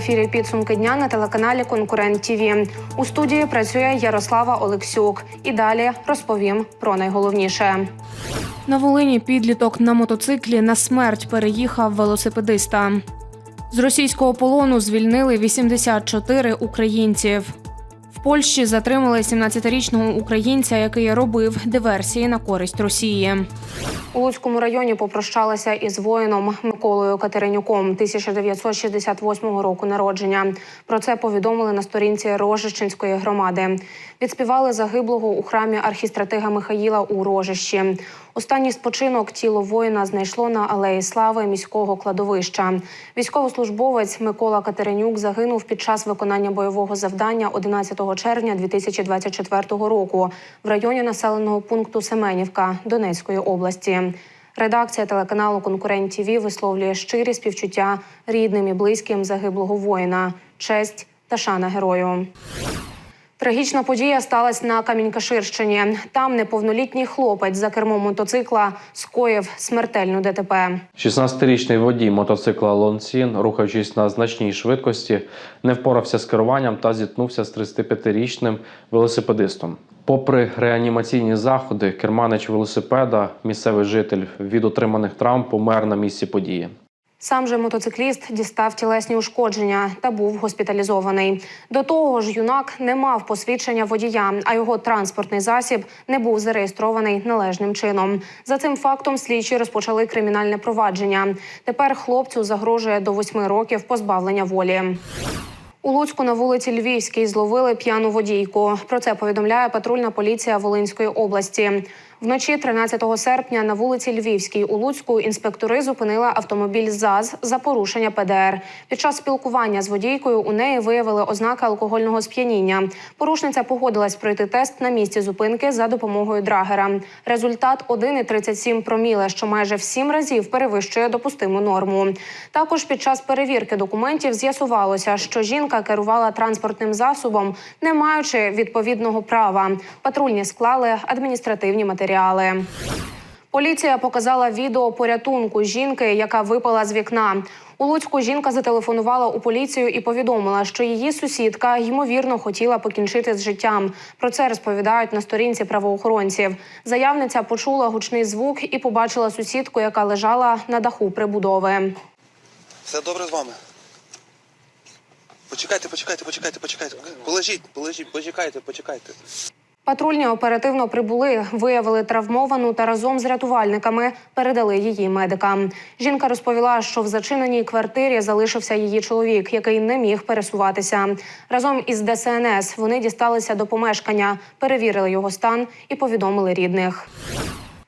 ефірі підсумки дня на телеканалі Конкурент ТІВІ. У студії працює Ярослава Олексюк. І далі розповім про найголовніше. На Волині підліток на мотоциклі на смерть переїхав велосипедиста. З російського полону звільнили 84 українців. В Польщі затримали 17-річного українця, який робив диверсії на користь Росії. У Луцькому районі попрощалися із воїном Миколою Катеринюком 1968 року народження. Про це повідомили на сторінці Рожищенської громади. Відспівали загиблого у храмі архістратига Михаїла у Рожищі. Останній спочинок тіло воїна знайшло на алеї слави міського кладовища. Військовослужбовець Микола Катеринюк загинув під час виконання бойового завдання 11 червня 2024 року в районі населеного пункту Семенівка Донецької області. Редакція телеканалу Конкурент ТВ висловлює щирі співчуття рідним і близьким загиблого воїна, честь та шана герою. Трагічна подія сталася на Камінькаширщині. Там неповнолітній хлопець за кермом мотоцикла скоїв смертельну ДТП. 16-річний водій мотоцикла Лонсін, рухаючись на значній швидкості, не впорався з керуванням та зіткнувся з 35-річним велосипедистом. Попри реанімаційні заходи, керманич велосипеда, місцевий житель від отриманих травм помер на місці події. Сам же мотоцикліст дістав тілесні ушкодження та був госпіталізований. До того ж, юнак не мав посвідчення водія, а його транспортний засіб не був зареєстрований належним чином. За цим фактом слідчі розпочали кримінальне провадження. Тепер хлопцю загрожує до восьми років позбавлення волі. У Луцьку на вулиці Львівській зловили п'яну водійку. Про це повідомляє патрульна поліція Волинської області. Вночі 13 серпня на вулиці Львівській у Луцьку інспектори зупинили автомобіль ЗАЗ за порушення ПДР. Під час спілкування з водійкою у неї виявили ознаки алкогольного сп'яніння. Порушниця погодилась пройти тест на місці зупинки за допомогою драгера. Результат 1,37 проміле, що майже в сім разів перевищує допустиму норму. Також під час перевірки документів з'ясувалося, що жінка керувала транспортним засобом, не маючи відповідного права. Патрульні склали адміністративні матеріали. Поліція показала відео порятунку жінки, яка випала з вікна. У Луцьку жінка зателефонувала у поліцію і повідомила, що її сусідка ймовірно хотіла покінчити з життям. Про це розповідають на сторінці правоохоронців. Заявниця почула гучний звук і побачила сусідку, яка лежала на даху прибудови. Все добре з вами. Почекайте, почекайте, почекайте, почекайте. Полежіть, полежіть, почекайте, почекайте. Патрульні оперативно прибули, виявили травмовану та разом з рятувальниками передали її медикам. Жінка розповіла, що в зачиненій квартирі залишився її чоловік, який не міг пересуватися. Разом із ДСНС вони дісталися до помешкання, перевірили його стан і повідомили рідних.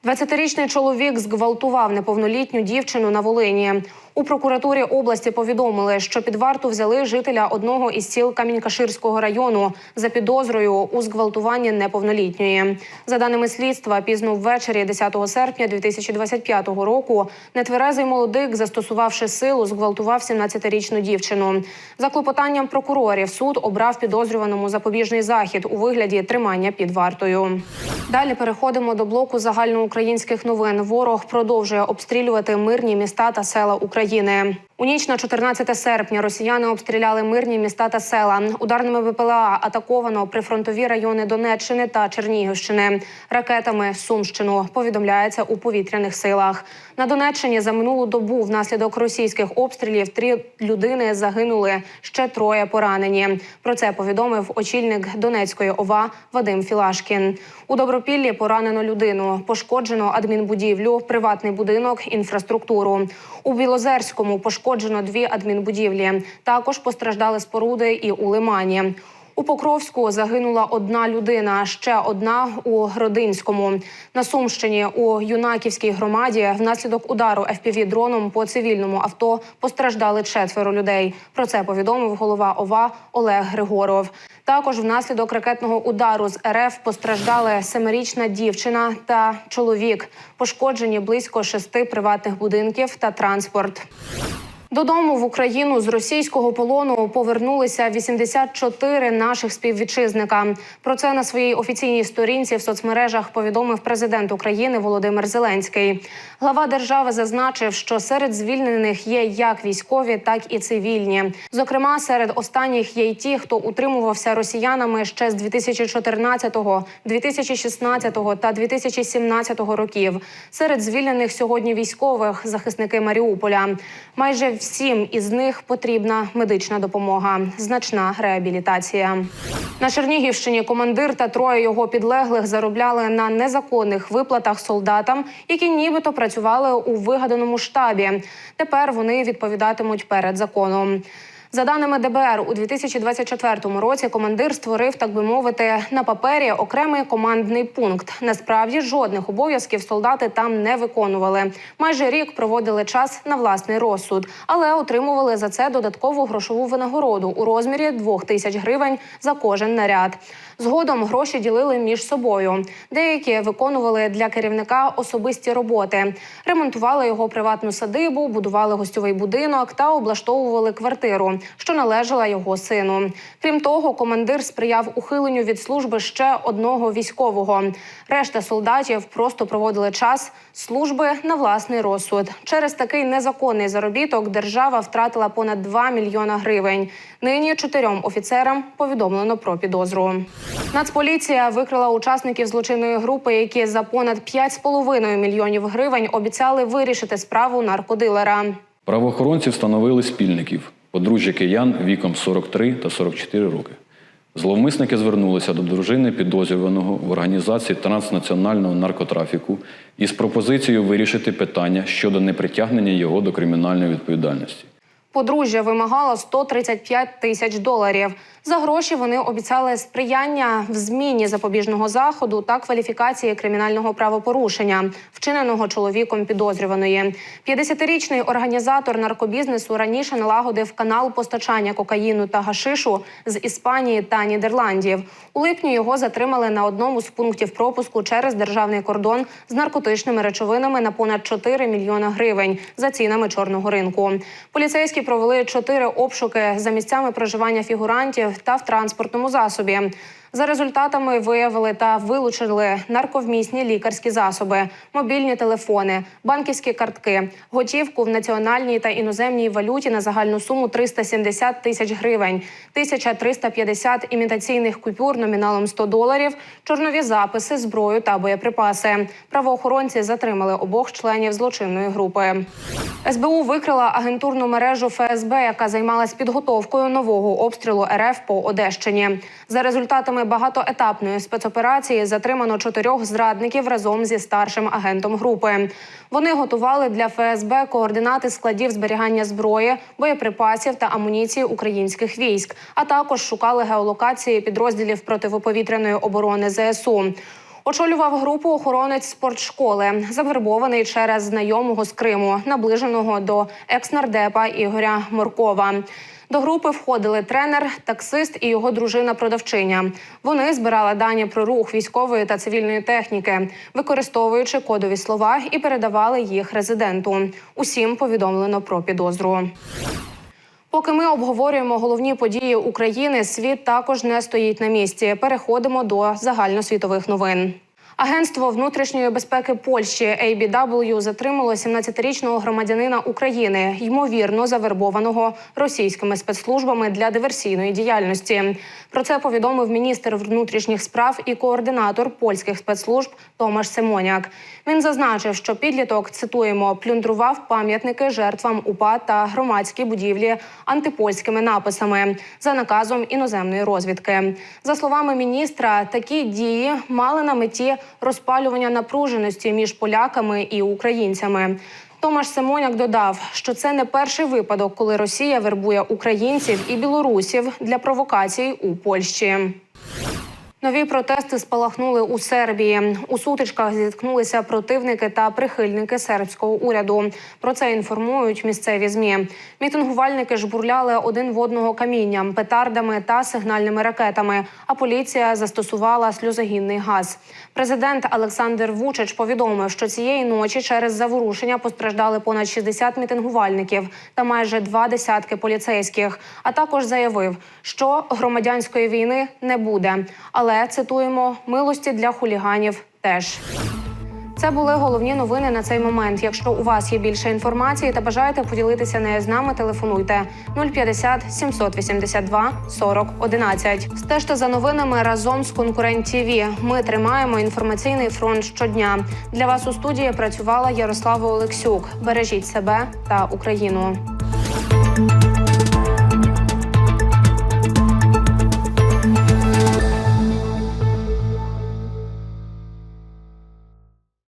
20-річний чоловік зґвалтував неповнолітню дівчину на Волині. У прокуратурі області повідомили, що під варту взяли жителя одного із сіл Камінькаширського району за підозрою у зґвалтуванні неповнолітньої. За даними слідства, пізно ввечері 10 серпня 2025 року нетверезий молодик, застосувавши силу, зґвалтував 17-річну дівчину. За клопотанням прокурорів суд обрав підозрюваному запобіжний захід у вигляді тримання під вартою. Далі переходимо до блоку загальноукраїнських новин. Ворог продовжує обстрілювати мирні міста та села України. України. У ніч на 14 серпня росіяни обстріляли мирні міста та села. Ударними БПЛА атаковано прифронтові райони Донеччини та Чернігівщини. Ракетами Сумщину повідомляється у повітряних силах. На Донеччині за минулу добу внаслідок російських обстрілів три людини загинули, ще троє поранені. Про це повідомив очільник Донецької ОВА Вадим Філашкін. У Добропіллі поранено людину, пошкоджено адмінбудівлю, приватний будинок, інфраструктуру. У Білозерському пошкоджено дві адмінбудівлі. Також постраждали споруди і у Лимані. У Покровську загинула одна людина, ще одна у Родинському. На Сумщині у Юнаківській громаді внаслідок удару fpv дроном по цивільному авто постраждали четверо людей. Про це повідомив голова ОВА Олег Григоров. Також внаслідок ракетного удару з РФ постраждали семирічна дівчина та чоловік. Пошкоджені близько шести приватних будинків та транспорт. Додому в Україну з російського полону повернулися 84 наших співвітчизника. Про це на своїй офіційній сторінці в соцмережах повідомив президент України Володимир Зеленський. Глава держави зазначив, що серед звільнених є як військові, так і цивільні. Зокрема, серед останніх є й ті, хто утримувався росіянами ще з 2014, 2016 та 2017 років. Серед звільнених сьогодні військових захисники Маріуполя. Майже всім із них потрібна медична допомога, значна реабілітація. На Чернігівщині командир та троє його підлеглих заробляли на незаконних виплатах солдатам, які нібито працювали у вигаданому штабі. Тепер вони відповідатимуть перед законом. За даними ДБР, у 2024 році командир створив, так би мовити, на папері окремий командний пункт. Насправді жодних обов'язків солдати там не виконували. Майже рік проводили час на власний розсуд, але отримували за це додаткову грошову винагороду у розмірі 2 тисяч гривень за кожен наряд. Згодом гроші ділили між собою. Деякі виконували для керівника особисті роботи, ремонтували його приватну садибу, будували гостьовий будинок та облаштовували квартиру, що належала його сину. Крім того, командир сприяв ухиленню від служби ще одного військового. Решта солдатів просто проводили час служби на власний розсуд. Через такий незаконний заробіток держава втратила понад 2 мільйона гривень. Нині чотирьом офіцерам повідомлено про підозру. Нацполіція викрила учасників злочинної групи, які за понад 5,5 мільйонів гривень обіцяли вирішити справу наркодилера. Правоохоронці встановили спільників подружжя киян віком 43 та 44 роки. Зловмисники звернулися до дружини підозрюваного в організації транснаціонального наркотрафіку із пропозицією вирішити питання щодо непритягнення його до кримінальної відповідальності. Подружжя вимагало 135 тисяч доларів. За гроші вони обіцяли сприяння в зміні запобіжного заходу та кваліфікації кримінального правопорушення, вчиненого чоловіком підозрюваної. 50-річний організатор наркобізнесу раніше налагодив канал постачання кокаїну та гашишу з Іспанії та Нідерландів. У липні його затримали на одному з пунктів пропуску через державний кордон з наркотичними речовинами на понад 4 мільйона гривень за цінами чорного ринку. Поліцейські провели чотири обшуки за місцями проживання фігурантів та в транспортному засобі. За результатами виявили та вилучили нарковмісні лікарські засоби, мобільні телефони, банківські картки, готівку в національній та іноземній валюті на загальну суму 370 тисяч гривень, 1350 імітаційних купюр номіналом 100 доларів, чорнові записи, зброю та боєприпаси. Правоохоронці затримали обох членів злочинної групи. СБУ викрила агентурну мережу ФСБ, яка займалась підготовкою нового обстрілу РФ по Одещині. За результатами багатоетапної спецоперації затримано чотирьох зрадників разом зі старшим агентом групи. Вони готували для ФСБ координати складів зберігання зброї, боєприпасів та амуніції українських військ, а також шукали геолокації підрозділів противоповітряної оборони ЗСУ. Очолював групу охоронець спортшколи, завербований через знайомого з Криму, наближеного до екс-нардепа Ігоря Моркова. До групи входили тренер, таксист і його дружина-продавчиня. Вони збирали дані про рух військової та цивільної техніки, використовуючи кодові слова і передавали їх резиденту. Усім повідомлено про підозру. Поки ми обговорюємо головні події України, світ також не стоїть на місці. Переходимо до загальносвітових новин. Агентство внутрішньої безпеки Польщі ABW затримало 17-річного громадянина України, ймовірно завербованого російськими спецслужбами для диверсійної діяльності. Про це повідомив міністр внутрішніх справ і координатор польських спецслужб Томаш Семоняк. Він зазначив, що підліток цитуємо плюндрував пам'ятники жертвам УПА та громадські будівлі антипольськими написами за наказом іноземної розвідки. За словами міністра, такі дії мали на меті розпалювання напруженості між поляками і українцями. Томаш Семоняк додав, що це не перший випадок, коли Росія вербує українців і білорусів для провокацій у Польщі. Нові протести спалахнули у Сербії. У сутичках зіткнулися противники та прихильники сербського уряду. Про це інформують місцеві змі. Мітингувальники жбурляли один в одного камінням, петардами та сигнальними ракетами. А поліція застосувала сльозогінний газ. Президент Олександр Вучич повідомив, що цієї ночі через заворушення постраждали понад 60 мітингувальників та майже два десятки поліцейських. А також заявив, що громадянської війни не буде. Але цитуємо милості для хуліганів теж. Це були головні новини на цей момент. Якщо у вас є більше інформації та бажаєте поділитися нею з нами, телефонуйте 050 782 40 11. Стежте за новинами разом з конкурент ТІВІ. Ми тримаємо інформаційний фронт щодня. Для вас у студії працювала Ярослава Олексюк. Бережіть себе та Україну.